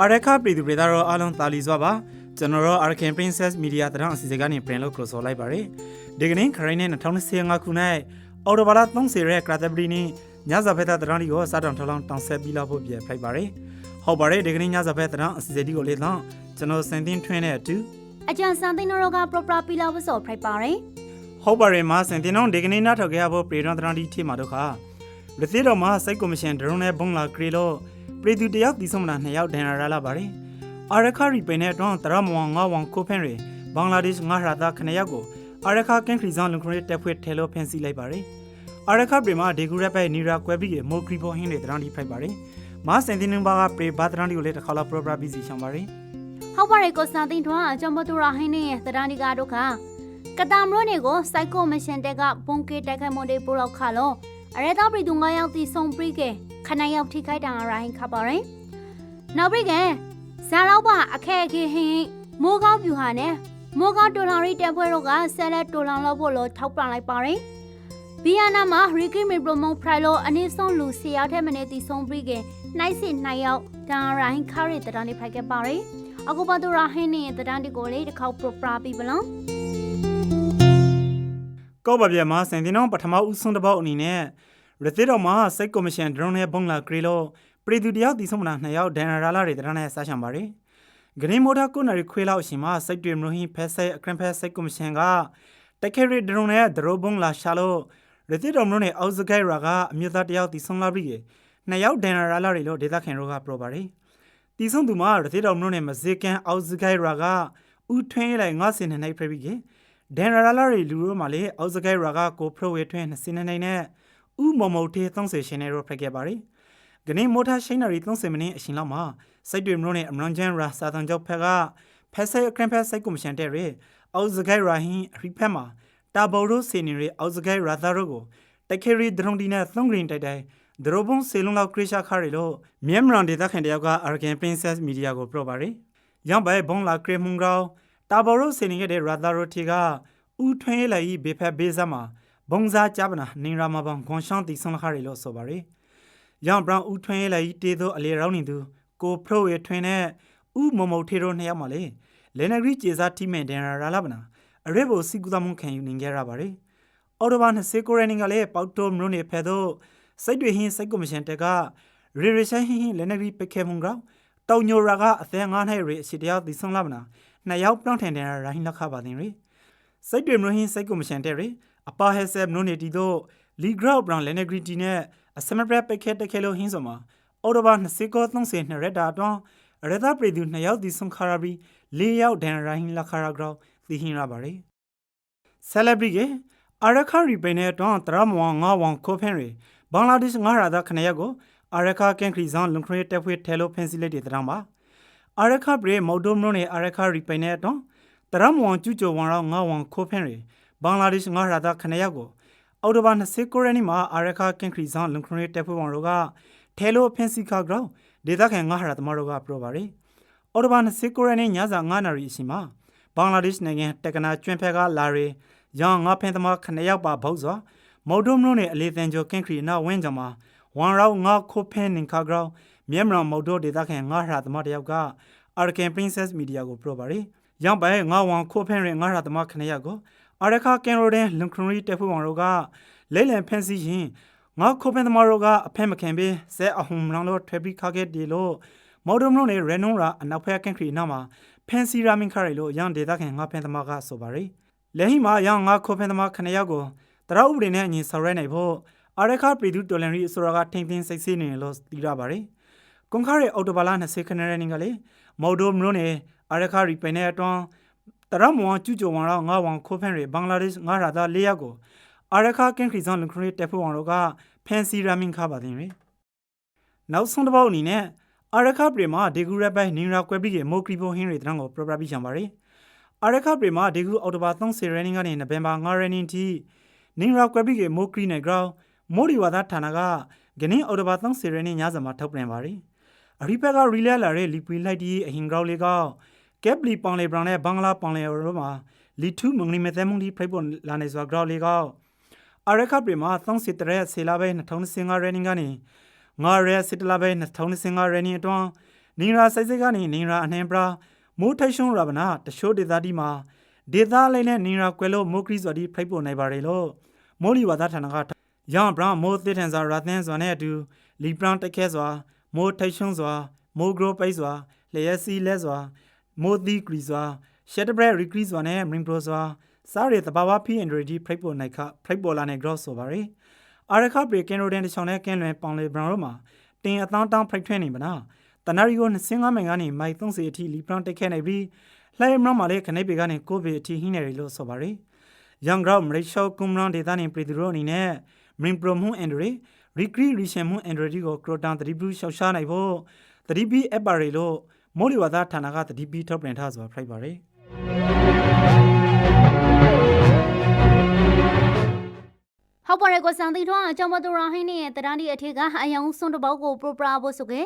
အာရခပြည်သူပြည်သားတို့အားလုံးတာလီစွာပါကျွန်တော်တို့ Arcan Princess Media တရံအစီအစဉ်ကနေပြင်လို့ကလို့ဆိုလိုက်ပါရယ်ဒီကနေ့ခရိုင်နဲ့2025ခုနှစ်အော်တိုဘာလ30ရက် Cratability နေ့ညစာဖက်တာတရံဒီကိုစားတောင်ထောင်းလောင်းတောင်ဆက်ပြီးလောက်ဖို့ပြဖိုက်ပါရယ်ဟုတ်ပါရယ်ဒီကနေ့ညစာဖက်တရံအစီအစဉ်ဒီကိုလေးတော့ကျွန်တော်စင်တင်ထွင်းတဲ့အတူအကြံစံသိန်းတို့က proper ပီလာဝဆော့ဖိုက်ပါရယ်ဟုတ်ပါရယ်မှာစင်တင်တော့ဒီကနေ့နားထောက်ခဲ့ရဖို့ပြည်တော်တရံဒီထိမှာတော့ခါရသေးတော်မှာစိတ်ကော်မရှင်ဒရုန်းနဲ့ဘုံလာကရီလို့ ပြည်သူတယောက်ဒီဆုံးမလားနှစ်ယောက်ဒန်ရရလာပါရယ်အာရခရီပင်နဲ့တော့တရမဝငါဝံကိုဖန်ရီဘင်္ဂလားဒေ့ရှ်ငါရတာခဏယောက်ကိုအာရခကန်ခရီဇွန်လုံခရီတက်ဖွေထဲလို့ဖန်စီလိုက်ပါရယ်အာရခပြည်မှာဒေဂူရက်ပဲနီရာကွဲပြီးမိုကရီပေါ်ဟင်းတွေတရံဒီဖိုက်ပါရယ်မာစင်တင်နဘာကပြေဘာတရံဒီကိုလည်းတစ်ခါလာပရိုပရာဘီစီရှောင်းပါရယ်ဟုတ်ပါရယ်ကိုစံသိန်းတို့အကြောင်းမတူရဟင်းနေတရန်ဒီကာတို့ကကတာမရိုနေကိုစိုက်ကိုမရှင်တက်ကဘုံကေတက်ခိုင်မွန်ဒေပိုလောက်ခါလို့အရဲသားပြည်သူ9ယောက်တီဆုံးပြီးက ခဏယောက်ထိခိုက်တာရဟင်းခပါရယ်နောက်ပြီးကဇာလောက်ပါအခက်အခဲဟင်းမိုးကောင်းပြူဟာနဲ့မိုးကောင်းတိုလောင်ရီတက်ပွဲတို့ကဆက်လက်တိုလောင်လို့ဖို့လို့ထောက်ပံ့လိုက်ပါရယ်ဘီယနာမှာရီကီမီပရိုမိုဖရိုင်လိုအနည်းဆုံးလူ၁၀ယောက်ထဲမနေတီဆုံးပြီးကနှိုက်စစ်2ယောက်ဒါရဟင်းခါရီတရန်နေဖိုက်ခဲ့ပါရယ်အခုပါတူရာဟင်းနေတဲ့တန်းဒီကိုလေးတစ်ခေါက်ပရပရာပြီးပလောင်ကောပါပြမှာစင်တင်တော့ပထမဦးဆုံးတစ်ပေါက်အနေနဲ့ ရသေးတော်မှာစိတ်ကော်မရှင်ဒရုန်းနဲ့ဘုံလာကရီလို့ပြည်သူတယောက်ဒီဆုံးမလားနှစ်ယောက်ဒန်ရလာတွေတရံနဲ့စားချံပါရယ်ဂရင်းမိုတာကိုနရီခွေးလောက်အရှင်မှာစိတ်တွေမလို့ဟင်းဖက်ဆက်အခရင်ဖက်စိတ်ကော်မရှင်ကတက်ခဲရီဒရုန်းနဲ့ဒရိုဘုံလာရှာလို့ရသေးတော်မလို့နဲ့အောက်စကိုင်ရာကအမျိုးသားတယောက်ဒီဆုံးလာပြီးနှစ်ယောက်ဒန်ရလာတွေလို့ဒေတာခင်ရောကပြောပါရယ်တီဆုံးသူမှာရသေးတော်မလို့နဲ့မဇေကန်အောက်စကိုင်ရာကဥထွင်းလိုက်ငါစင်နေနိုင်ပြပြီးကဒန်ရလာရီလူရောမှာလေအောက်စကိုင်ရာကကိုဖရိုဝေထွင်းစင်နေနိုင်နဲ့ ဥမမုတ်တေ30ရှင်နေရောဖက်ခဲ့ပါရယ်ဂနေမိုတာရှိန်နာရီ30မိနစ်အရှင်လောက်မှာစိတ်တွေမလို့နဲ့အမရွန်ဂျန်ရာစာတန်ကြောက်ဖက်ကဖက်ဆက်အခရင်ဖက်စိတ်ကိုမရှင်တဲ့ရဲအောက်စကိုင်ရာဟင်းအရိဖက်မှာတာဘော်ရိုစီနီရီအောက်စကိုင်ရာသာရိုကိုတက်ခဲရီဒရုန်ဒီနဲ့သုံးဂရင်းတိုက်တိုက်ဒရိုဘုံစေလုံးလောက်ခရရှာခါရီလို့မြန်မာဒေသခံတယောက်က Argan Princess Media ကိုပြောပါရယ်ရောင်းပိုင်ဘုံလာခရမှုန်ကောင်တာဘော်ရိုစီနီရဲ့ရာသာရိုတီကဥထွင်းလိုက်ဘေဖက်ဘေးစမှာ ဘုံစားကြပနာနင်ရာမဘံခွန်ရှောင်းတီဆုံးခါရီလို့ဆိုပါရယ်။ရောင်ဘရောင်ဦးထွင်းရဲလိုက်တေးသောအလေရောင်းနေသူကိုဖရိုရဲထွင်းနဲ့ဥမမုတ်ထေတို့နှစ်ယောက်မှလေလဲနဂရီကျေစာတီမန်ဒန်ရာလာပနာအရေဘိုစီကူသမုန်ခံယူနေကြရပါရယ်။အော်တိုဘာ20ကိုရနေကလည်းပေါတိုမလို့နေဖဲတော့စိတ်တွေဟင်းစိတ်ကိုမရှင်တက်ကရေရေဆိုင်ဟင်းလဲနဂရီပခဲမုန်ကောင်တောင်ညိုရာကအသေးငါးနိုင်ရေအစီတရားဒီဆုံးလာပနာနှစ်ယောက်ပြောင်းထန်တယ်ရာဟင်းလက်ခပါတင်ရေစိတ်တွေမလို့ဟင်းစိတ်ကိုမရှင်တဲ့ရေ အပါဟက်ဆက်မနိုနေတီတို့လီဂရော့ဘရောင်လန်နဂရီတီနဲ့အစမပရက်ပက်ခက်တက်ခဲလို့ဟင်းဆိုမှာအော်တိုဘာ20ကော30နှစ်ရက်တာအတွန်းရသပရိသူ2ယောက်ဒီဆုံခါရာဘီ4ယောက်ဒန်ရိုင်းလာခါရာဂရောဒီဟင်းရပါရီဆယ်လဘရီကအာရခါရီပိနေအတွန်းတရမဝငါဝံခိုဖန်ရီဘင်္ဂလားဒေ့ရှ်ငါရာသာခဏရက်ကိုအာရခါကန်ခရီဇွန်လုံခရီတက်ဖွေထဲလို့ဖန်စီလက်တွေတရမ်းပါအာရခါဘရီမော်ဒိုမနိုနဲ့အာရခါရီပိနေအတွန်းတရမဝံကျူကျော်ဝံရောငါဝံခိုဖန်ရီ ဘင်္ဂလားဒေ့ရှ်ငါရာသာခဏရက်ကိုအော်တိုဘာ29ရက်နေ့မှာအာရခါကန်ခရီဇွန်လုံခရီတက်ဖွေဝံတို့ကထဲလို့ဖန်စီခါဂရောဒေသခံငါဟာရသမားတို့ကပြောပါရယ်အော်တိုဘာ29ရက်နေ့ညစာ9နာရီအချိန်မှာဘင်္ဂလားဒေ့ရှ်နိုင်ငံတက္ကနာကျွန်းဖက်ကလာရီရောင်ငါဖင်သမားခဏယောက်ပါဗုတ်စွာမော်ဒိုမနိုနဲ့အလေးတန်ကျော်ကန်ခရီနာဝင်းကြမှာဝန်ရောက်ငါခိုဖင်းနင်ခါဂရောမြန်မာမော်ဒိုဒေသခံငါဟာရသမားတယောက်က Arkan Princess Media ကိုပြောပါရယ်ရောင်ပိုင်ငါဝန်ခိုဖင်းရင်ငါဟာရသမားခဏယောက်ကို အာရခါကန်ရိုဒန်လုံခရီတက်ဖို့ဝန်တို့ကလဲလံဖန်စီရင်ငါခိုဖင်းသမားတို့ကအဖဲမခင်ပြီးဇဲအဟုံလောင်လို့ထွေပြီးခါခဲ့ဒီလို့မော်ဒိုမနိုနဲ့ရန်နုံရာအနောက်ဖက်ကန်ခရီနာမှာဖန်စီရာမင်ခရီလို့ရန်ဒေသခံငါဖင်းသမားကဆိုပါရယ်လက်ဟိမှာရန်ငါခိုဖင်းသမားခဏယောက်ကိုတရဥပဒေနဲ့အညီဆော်ရဲနိုင်ဖို့အာရခါပြည်သူတော်လန်ရီအစိုးရကထိမ့်သိမ်းစိတ်ဆေးနေလို့သိရပါတယ်။ကွန်ခါရဲ့အော်တိုဘာလာ20ခဏရနေကလေမော်ဒိုမနိုနဲ့အာရခါရီပိနေအတွန်း တရမွန်ကျူကျုံဝါတော့ငါဝန်ခိုဖန်ရီဘင်္ဂလားဒေ့ရှ်ငါရာသား၄ယောက်ကိုအာရခါကန်ခရီဇွန်လုံခရီတက်ဖို့ဝန်တို့ကဖန်စီရာမင်ခါပါတင်ရယ်နောက်ဆုံးတစ်ပေါက်အနေနဲ့အာရခါပြည်မှာဒေဂူရက်ပိုင်းနင်ရာကွဲပြီးကမိုကရီဘိုဟင်းရီတန်းကိုပရပရပြီးချံပါရယ်အာရခါပြည်မှာဒေဂူအော်တိုဘာ30ရက်နေ့ကနေနိုဝင်ဘာ9ရက်နေ့ထိနင်ရာကွဲပြီးကမိုကရီနဲ့ဂရောင်းမိုဒီဝါဒဌာနကဂနင်းအော်တိုဘာ30ရက်နေ့ညစာမှာထုတ်ပြန်ပါရယ်အရိပက်ကရီလဲလာတဲ့လီပီလိုက်တီအဟင်ဂရောင်းလေးကက က်ပလီပောင်လေဘရောင်နဲ့ဘင်္ဂလားပောင်လေရောမှာလီထုမငလီမဲသမုန်ဒီဖိတ်ပေါ်လာနေစွာဂရောင်းလေးကအာရခပရီမှာ30တရက်ဆေလာပဲ2025ရင်းကနေငါရဲစစ်တလာပဲ2025ရင်းအတွန်းနင်ရာစိတ်စိတ်ကနေနင်ရာအနှင်းပရာမိုးထိုက်ရှုံးရပါနာတရှိုးဒေသတီမှာဒေသလေးနဲ့နင်ရာကွယ်လို့မိုးခရီးစွာဒီဖိတ်ပေါ်နိုင်ပါလေလို့မိုးလီဝါဒဌာနကရောင်ဘရာမိုးသစ်ထန်စွာရသင်းစွာနဲ့အတူလီပရန်တက်ခဲစွာမိုးထိုက်ရှုံးစွာမိုးဂရိုပိတ်စွာလျက်စီလဲစွာ မိုးသီးဂရီစွာရှက်တဘရက်ရီဂရီစွာနဲ့မင်ပရိုစွာစားရတဘာဝဖီအန်ဒရီဒီဖိတ်ပေါ်နိုင်ခဖိတ်ပေါ်လာနဲ့ဂရော့ဆိုပါရယ်အာရခပရီကင်ရိုဒန်တချောင်းနဲ့ကင်းလွင်ပေါင်လေဘရန်တို့မှာတင်အသောင်းတောင်းဖိတ်ထွဲနေပါနာတနရီကို25မိုင်ကနေမိုင်30အထိလီပရန်တက်ခဲနေပြီးလှဲမရမှာလေခနေပေကနေကိုပေအထိဟင်းနေတယ်လို့ဆိုပါရယ်ယန်ဂရော့မရိရှောကွန်မရန်ဒေတာနေပြည်သူတို့အနေနဲ့မင်ပရိုမွန်အန်ဒရီရီဂရီရီရှင်မွန်အန်ဒရီကိုကရိုတန်သတိပြုရှောက်ရှားနိုင်ဖို့သတိပြီးအပ်ပါရယ်လို့ မိုးလီဝါသဌာနကသတိပြီးထုတ်ပြန်ထားစွာဖိုက်ပါရယ်ဟုတ်ပါတယ်ကိုစံတီထွန်းအကြောင်းမတူရဟင်းနဲ့တရန်ဒီအထက်ကအယုံစွန်တဘောက်ကိုပရပရာဖို့ဆိုကေ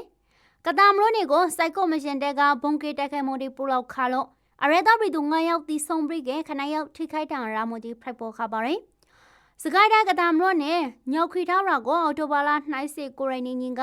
ကတာမလို့နေကိုစိုက်ကောမရှင်တက်ကဘုံကေတက်ခဲမိုဒီပူလောက်ခါလို့အရဲတော်ပြည်သူ9ယောက်တီဆုံပြီးကခဏယောက်ထိခိုက်တံရာမိုဒီဖိုက်ပေါ်ခါပါရင်စကိုင်းတိုင်းကတာမလို့နေညောက်ခိထားရာကိုအော်တိုဘာလာနှိုင်းစေကိုရိုင်းနေငင်က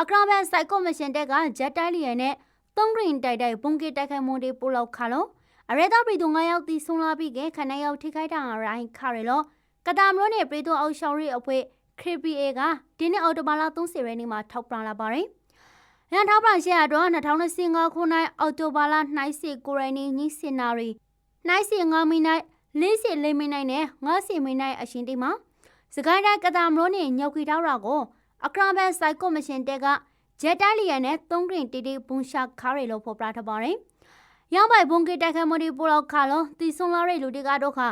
အကရာဘန်စိုက်ကောမရှင်တက်ကဂျက်တိုင်းလီယန်နဲ့ သုံးဂရင်တိုက်တိုက်ဘုံကေတက်ခဲမိုဒီပူလောက်ခါလို့အရဲတော်ပြည်သူ9ယောက်တီဆုံလာပြီးကခဏယောက်ထိခိုက်တံရာခါရလို့ကတာမလို့နဲ့ပြည်သူအောင်ရှောင်းရီအဖွဲ့ KPA ကဒီနေ့အော်တိုဘာလ30ရက်နေ့မှာထောက်ပြလာပါတယ်။ရန်ထောက်ပြရှက်ရတော့2025ခုနှစ်အော်တိုဘာလ90ကိုရိုင်းနီညစင်နာရီ95မိနစ်44မိနစ်နဲ့90မိနစ်အရှင်တိမှာစကိုင်းတိုင်းကတာမလို့နဲ့ညောက်ခီတောက်ရာကိုအကရာဘန်စိုက်ကောမရှင်တက်က ဂျက်တိုင်လီယန်နဲ့သုံးဂရင်တီတီဘွန်ရှာခါရီလို့ဖော်ပြထားပါတယ်။ရောင်းပိုင်ဘုံကေတက်ခမဒီပူလောက်ခါလုံးတီဆွန်လာတဲ့လူတွေကတော့ခါ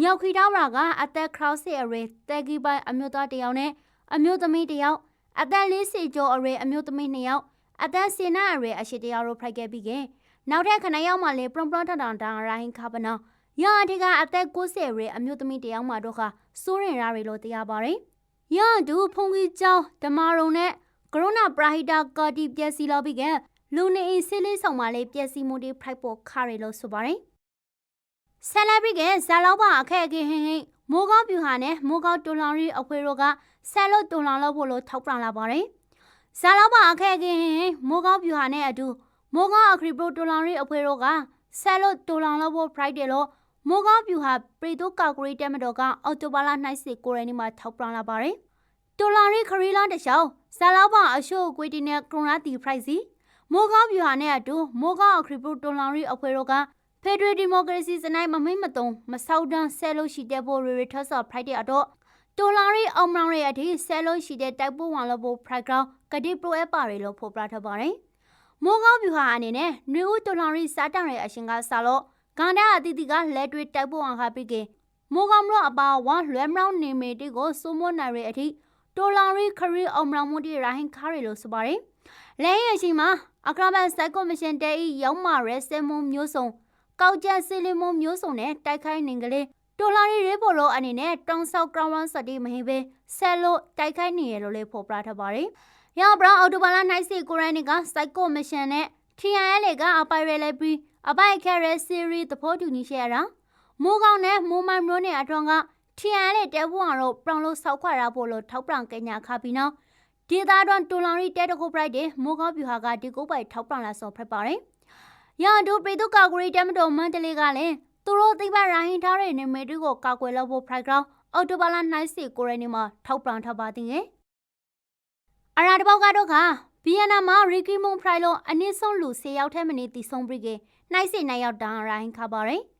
ညောက်ခီတောင်းရာကအသက်ခရောက်စီအရေတဲဂီပိုင်အမျိုးသားတစ်ယောက်နဲ့အမျိုးသမီးတစ်ယောက်အသက်40ကျော်အရေအမျိုးသမီးနှစ်ယောက်အသက်စင်နာအရေအရှိတစ်ယောက်တို့ဖိုက်ခဲ့ပြီးကနောက်ထပ်ခဏယောက်မှလည်းပရွန်ပရွန်ထထောင်တောင်ရိုင်းခါပနောရအထက်ကအသက်60အရေအမျိုးသမီးတစ်ယောက်မှတို့ကစိုးရင်ရာတွေလို့တရားပါတယ်ရဒူဖုန်ကြီးကျောင်းဓမာရုံနဲ့ ကရိုနာပရာဟိတာကာတီပျက်စီးလို့ပြီးကလူနေအစီလေးဆောင်မှလည်းပျက်စီးမှုတွေဖိုက်ပေါ်ခါရလို့ဆိုပါတယ်ဆယ်လဘရီကဇာလောက်ပါအခက်အခဲဟင်းဟင်းမိုးကောင်းပြူဟာနဲ့မိုးကောင်းတူလောင်ရီအခွေတို့ကဆယ်လို့တူလောင်လို့ဖို့လို့ထောက်ပြလာပါတယ်။ဇာလောက်ပါအခက်အခဲဟင်းဟင်းမိုးကောင်းပြူဟာနဲ့အတူမိုးကောင်းအခရီပရိုတူလောင်ရီအခွေတို့ကဆယ်လို့တူလောင်လို့ဖို့ Friday လို့မိုးကောင်းပြူဟာပရီတိုကာဂရီတက်မတော်ကအော်တိုဘာလ90ကိုရနီမှာထောက်ပြလာပါတယ်။ တူလောင်ရီခရီလာတခြားဇာလောက်ပါအရှို့ကွေတီနဲ့ကရွန်ရာတီဖရိုက်စီမိုးကောင်းပြူဟာနဲ့အတူမိုးကောင်းအခရီပရိုတူလောင်ရီအခွေတို့ကဖက်ဒရယ်ဒီမိုကရေစီစနိုင်းမမိတ်မတုံမဆောက်တန်းဆဲလို့ရှိတဲ့ပေါ်ရီရီထဆော့ဖရိုက်တဲ့အတော့တိုလာရီအောင်မောင်ရီအထိဆဲလို့ရှိတဲ့တိုက်ပိုးဝန်လို့ဖို့ဖရိုက်ကောင်ကတိပရိုအပါရီလို့ဖော်ပြထားပါတယ်။မိုးကောင်းဗျူဟာအနေနဲ့နွေဦးတိုလာရီစားတံရဲ့အရှင်ကစားလို့ဂန္ဓာအတီတီကလက်တွေတိုက်ပိုးဝန်ခါပြီးကမိုးကောင်းမလို့အပါဝါလွဲမလောင်းနေမီတီကိုစိုးမွန်နိုင်ရဲ့အထိ တိုလာရီခရီအောင်မောင်မှုတီရာဟင်ခါရီလို့ဆိုပါတယ်။လဲရရှိမှာအကရာဘန်စိုက်ကောမရှင်တဲဤရောက်မာရဲစဲမုံမျိုးစုံကောက်ကျန်စီလီမုံမျိုးစုံနဲ့တိုက်ခိုင်းနေကလေးဒေါ်လာရီရေပေါ်လို့အနေနဲ့တောင်ဆောက်ကရောင်းဝမ်စတီမဟိပဲဆဲလို့တိုက်ခိုင်းနေရလို့လေဖော်ပြထားပါတယ်။ရဘရာအော်တိုဘာလာနိုင်စီကိုရိုင်းကစိုက်ကိုမရှင်နဲ့ TIL ကအပိုင်ရလဲပြီးအပိုင်ခဲရဲစီရီသဘောတူညီရှယ်ရာမိုးကောင်းနဲ့မိုးမိုင်မျိုးနဲ့အထွန်းက TIL တဲဘွန်ကတော့ပရောင်လို့ဆောက်ခွာရဖို့လို့ထောက်ပံ့ကညာခါပြီးနောက်ဒေတာတွန်တူလောင်ရီတဲတခုပရိုက်တဲ့မိုးကောင်းပြူဟာကဒီကိုပိုက်ထောက်ပံ့လာဆော်ဖက်ပါတယ်။ရန်ဒူပရိတုကာဂရီတမတော်မန်တလေးကလည်းသူတို့သိပ္ပံရိုင်းထားတဲ့နေမေတူကိုကာကွယ်လို့ဖို့ program အော်တိုဘာလ90ကိုရနေမှာထောက်ပံ့ထားပါသေးတယ်။အရာတပေါက်ကတော့ခါဗီယက်နမ်မှာရီကီမွန်ဖရိုင်လိုအနည်းဆုံးလူ၁၀ယောက်ထဲမနေတည်ဆုံးပြီးကနှိုက်စနိုင်ရောက်တန်ရိုင်းခါပါရယ်။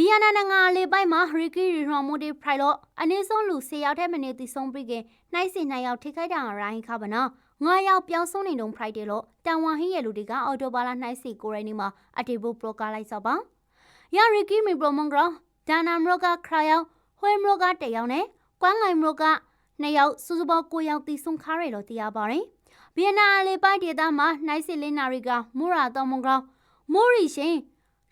ဗီယက်နမ်နိုင်ငံလေပိုက်မှာရီကီရီရွန်မိုဒီဖရိုင်လိုအနည်းဆုံးလူ၁၀ယောက်ထဲမနေတည်ဆုံးပြီးကနှိုက်စနိုင်ရောက်ထိခိုက်တန်ရိုင်းခါပါနော်။ငါရောက်ပြောင်းဆုံးနေတုံ Friday လို့တန်ဝန်ဟင်းရဲ့လူတွေကအော်တိုဘာလ90ကိုရိုင်းနေမှာအတီဘူပရိုကာလိုက်စောပါ။ရရီကီမီပရိုမွန်ဂရောဒါနာမရောကခရာယောင်ဟွေမရောကတယောက်နဲ့ကွမ်းငိုင်မရောကနှစ်ယောက်စုစုပေါင်း9ယောက်တီဆုံးခါရလို့တရားပါတယ်။ဗီယက်နမ်အလေးပိုက်ဒေသမှာနိုင်စစ်လင်းနာရီကမူရာတော်မွန်ဂရောမိုရီရှင်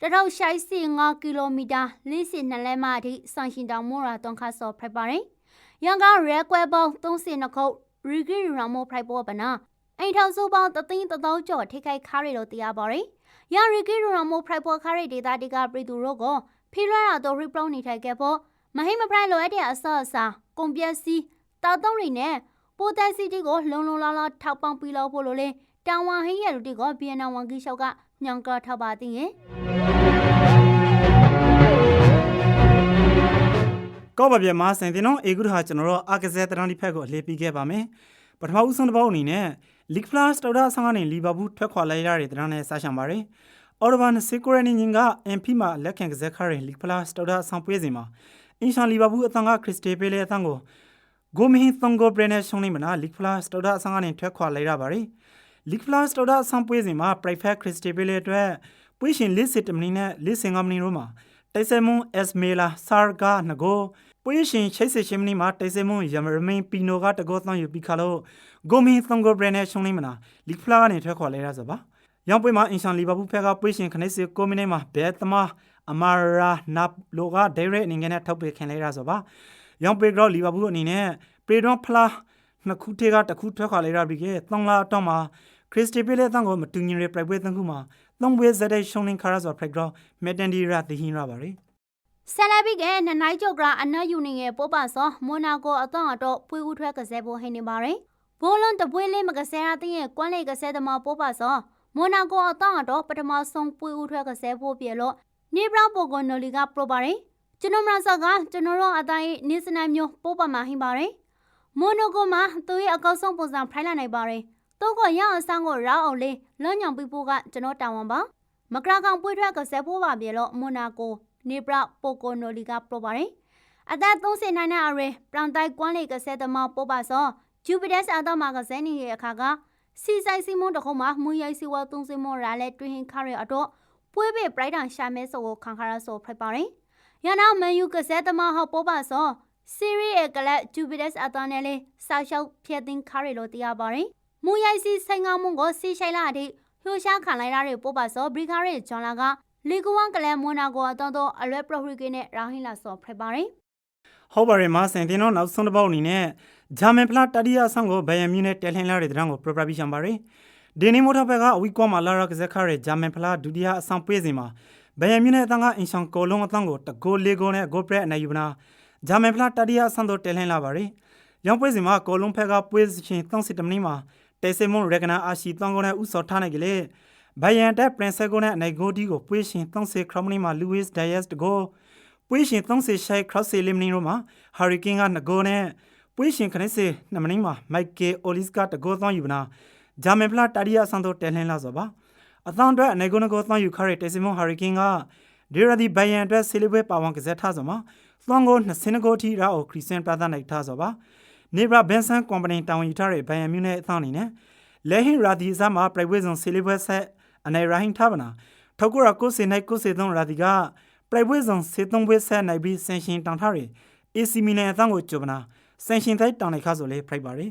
1605ကီလိုမီတာ40နှစ်လဲမအထိဆန်ရှင်တောင်မူရာတွန်ခါဆော့ဖရိုက်ပါတယ်။ရန်ကရဲကွဲပေါင်း32ခုရီဂီရီရာမိုဖရိုက်ပေါ်ပနာအိမ်ထောင်စုပေါင်းတသိန်းတသောကျော်ထိခိုက်ခါရလို့တရားပါတယ်။ရရီဂီရီရာမိုဖရိုက်ပေါ်ခါရဒေတာတီကပြည်သူတို့ကိုဖီလွှဲတာတော့ရီပရောနေထိုင်ခဲ့ဖို့မဟိမဖရိုက်လိုအပ်တဲ့အဆော့အစာကွန်ပျက်စီတာတုံးတွေနဲ့ပိုတက်စီတီကိုလုံလုံလောက်လောက်ထောက်ပေါင်းပြီးလို့ဖို့လို့လေတောင်ဝဟင်းရလူတီကိုဘီယန်နာဝန်ကြီးရှောက်ကညောင်ကထပါတင် ကောပါပြမစင်တင်နော်အေဂုဟာကျွန်တော်တို့အာကစားတရန်ဒီဖက်ကိုအလေးပေးခဲ့ပါမယ်ပထမဦးဆုံးတစ်ပေါက်အနေနဲ့ League Plus တော်တာဆန်းကနေလီဗာပူးထွက်ခွာလိုက်ရတဲ့တရန်နဲ့ဆက်ရှံပါတယ်အော်ဒဘန်စီကိုရနီညင်ကအမ်ဖီမှာလက်ခံကစားခရတဲ့ League Plus တော်တာဆန်းပွဲစဉ်မှာအင်ရှာလီဗာပူးအသံကခရစ်စတေပေးလေအသံကိုဂိုမီဟီသုံဂိုဘရနဲ့ရှုံးနေမနာ League Plus တော်တာဆန်းကနေထွက်ခွာလိုက်ရပါတယ် League Plus တော်တာဆန်းပွဲစဉ်မှာ Private ခရစ်စတေပေးလေအတွက်ပွဲရှင်လစ်စစ်တမနီနဲ့လစ်စင်ကမနီတို့မှာတိုက်စဲမွန်အက်စမေလာဆာဂါနဂို ပွေးရှင်ချိတ်စစ်ချင်းမနီမှာတိုက်စဲမွန်ယမရမင်းပီနိုကတကောသန်ယူပြီးခါလို့ဂိုမီသံဂိုဘရနဲ့ရှုံးနေမနာလီဖလာကနေထွက်ခေါ်လဲရဆိုပါရောင်ပွေးမှာအင်ရှန်လီဗာပူးဖက်ကပွေးရှင်ခနေစစ်ကိုမီနေမှာဘဲသမာအမာရာနပ်လိုကဒိုင်ရက်အနေနဲ့ထောက်ပေးခင်လဲရဆိုပါရောင်ပွေးကလီဗာပူးအနေနဲ့ပရီဒွန်ဖလာနှစ်ခုထေကတစ်ခုထွက်ခေါ်လဲရပြီးကဲသံလာတော့မှာခရစ်စတီပီလေတန်ကိုမတူညီရပြိုင်ပွဲတန်ခုမှာသုံးပွဲဇက်တဲ့ရှုံးနေခါရဆိုဖရက်ဂရောမက်တန်ဒီရာသီဟင်းရပါရီ ဆယ်လဘီကနနိုင်ကျုတ်ကအနာယူနေငယ်ပိုးပါစောမိုနာကိုအတော့အတော့ပွေဦးထွဲကစဲဖို့ဟင်းနေပါရယ်ဘိုးလွန်တပွေးလေးမကစဲရတဲ့ရဲ့ကွမ်းလေးကစဲသမားပိုးပါစောမိုနာကိုအတော့အတော့ပထမဆုံးပွေဦးထွဲကစဲဖို့ပြေလို့နေဘရာပိုကိုနိုလီကပရိုပါရယ်ကျွန်တော်မဆကကျွန်တော်တို့အတိုင်းနေစနိုင်မျိုးပိုးပါမှာဟင်းပါရယ်မိုနိုကိုမှာသူရဲ့အကောက်ဆုံးပုံစံဖိုင်လာနိုင်ပါရယ်တော့ကရအောင်ဆန်းကိုရောင်းအောင်လေးလွန်ညောင်ပြဖို့ကကျွန်တော်တာဝန်ပါမကရာကောင်ပွေထွဲကစဲဖို့ပါပြေလို့မိုနာကို နေပရပိုကိုနိုလီကပရိုပါရင်အသက်30နိုင်တဲ့အရေပရန်တိုက်ကွမ်းလေးကဆဲသမားပိုပါစောဂျူပီတက်စ်အတော့မှာကစဲနေတဲ့အခါကစီဆိုင်စီမွန်တခုမှမူရိုက်စီဝသုံးစမွန်ရာလဲတွင်ဟင်ခရရအတော့ပွဲပေပရိုက်တန်ရှာမဲဆိုကိုခံခရဆိုဖိပါရင်ရနာမန်ယူကဆဲသမားဟောပိုပါစောစီရီရဲ့ကလပ်ဂျူပီတက်စ်အတော့နဲ့လေဆောက်ရှောက်ဖျက်သိမ်းခရလို့တရားပါရင်မူရိုက်စီဆိုင်ငါမွန်ကိုစီရှိုင်လာအထိဟျိုရှားခံလိုက်ရတဲ့ပိုပါစောဘရီခါရဲ့ဂျွန်လာက လီဂဝန်ကလမွနာကိုအတော့တော့အလွဲပရဟရီကေနဲ့ရာဟင်လာဆော်ဖရပါရင်ဟုတ်ပါတယ်မစင်တင်တော့နောက်ဆုံးတစ်ပေါက်အနေနဲ့ဂျာမန်ဖလားတတိယဆန်ကိုဘိုင်ယန်မြူနဲ့တဲလှန်လာတဲ့တရံကိုပရပပြီးရှံပါတယ်ဒီနီမိုတာဘက်ကအဝီကွာမှာလာရကဇက်ခါရဲ့ဂျာမန်ဖလားဒုတိယအဆန်ပွဲစဉ်မှာဘိုင်ယန်မြူနဲ့အတန်းကအင်ရှန်ကိုလုံးအတန်းကိုတကိုလေးကိုနဲ့ဂိုပရက်အနိုင်ယူနာဂျာမန်ဖလားတတိယဆန်တို့တဲလှန်လာပါတယ်ရောင်းပွဲစဉ်မှာကိုလုံးဖက်ကပွဲစဉ်30တမိနစ်မှာတဲဆေမွန်ရက်ကနာအာရှိတန်းကိုနဲ့ဥစော်ထားနိုင်ကြလေ ဘိုင်ယန်တက်ပရင်ဆက်ကိုနဲ့အနိုင်ဂိုဒီကိုပွဲရှင်30ခရမနီမှာလူးဝစ်ဒိုင်ယက်စ်တကိုပွဲရှင်30ရှိုက်ခရဆေလီမနီရိုမှာဟာရီကင်ကငကိုနဲ့ပွဲရှင်ခရစ်စေနမနီမှာမိုက်ကယ်အိုလစ်ကတကိုသောယူနာဂျာမန်ဖလာတာရီယာဆန်တို့တဲလှန်လာဆိုပါအသံအတွက်အနေကုန်းကိုသောယူခရတဲ့စီမွန်ဟာရီကင်ကဒီရဒီဘိုင်ယန်အတွက်ဆီလီဘွေပါဝန်ကစားထားဆိုမှာသွန်ကို20ကိုတီရာအိုခရစ်စန်ပရာသာနိုင်ထားဆိုပါနေဘရာဘန်ဆန်ကုမ္ပဏီတာဝန်ယူထားတဲ့ဘိုင်ယန်မြူနဲ့အသံအနေနဲ့လဲဟင်ရာဒီဇာမှာပရိုက်ဝေဇွန်ဆီလီဘွေဆက် အနေရိုင်းထားပါနာထောက်ကူရာကိုစေနိုင်ကိုစေသုံးရာဒီကပရိုက်ဝေဇွန်စေသုံးဘွေဆက်နိုင်ပြီးဆင်ရှင်တောင်ထားတဲ့ AC မီလန်အသံကိုကြိုပနာဆန်ရှင်တိုင်းတောင်လိုက်ခါဆိုလေဖိုက်ပါရယ်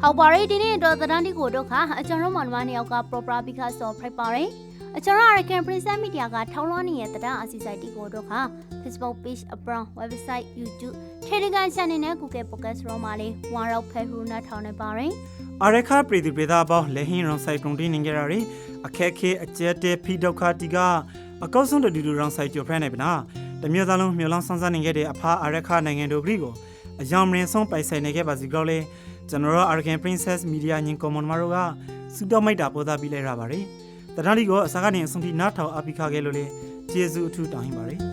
ဟောက်ပါရီဒီနေ့တော့သဒန်းဒီကိုတော့ခါအကျွန်တော်မောင်နှမနှစ်ယောက်က proper ပြီးခါဆော်ဖိုက်ပါရင်အကျွန်တော် American Princess Media ကထောင်းလွှမ်းနေတဲ့သဒန်းအစီစိုက်တီကိုတော့ခါ Facebook page အပရော website YouTube Telegram channel နဲ့ Google Podcast ရောမှာလေးဝါရောက်ဖဲဟူနာထောင်းနေပါရင်အရခါပြည်သူပြည်သားပေါင်းလက်ဟင်းရောင်ဆိုင်တုံတင်းနေကြရရီအခက်ခဲအကျက်တဲဖိဒုက္ခတီကအကောက်ဆုံးတတူတူရောင်ဆိုင်ကျော်ဖရနေပနာတမျိုးသားလုံးမျိုးလောင်းဆန်းဆန်းနေခဲ့တဲ့အဖာအရခါနိုင်ငံတို့ပြည်ကိုအယောင်မရင်ဆုံးပိုင်ဆိုင်နေခဲ့ပါစီကြောလေကျွန်တော်တို့ American Princess Media ညင်ကွန်မွန်မာတို့ကစူတော်မိုက်တာပေါ်သားပြီးလဲရပါတယ်တရန်လီကိုအစကနေအဆုံးထိနားထောင်အပိခခဲ့လို့လေကျေးဇူးအထူးတောင်းရင်ပါတယ်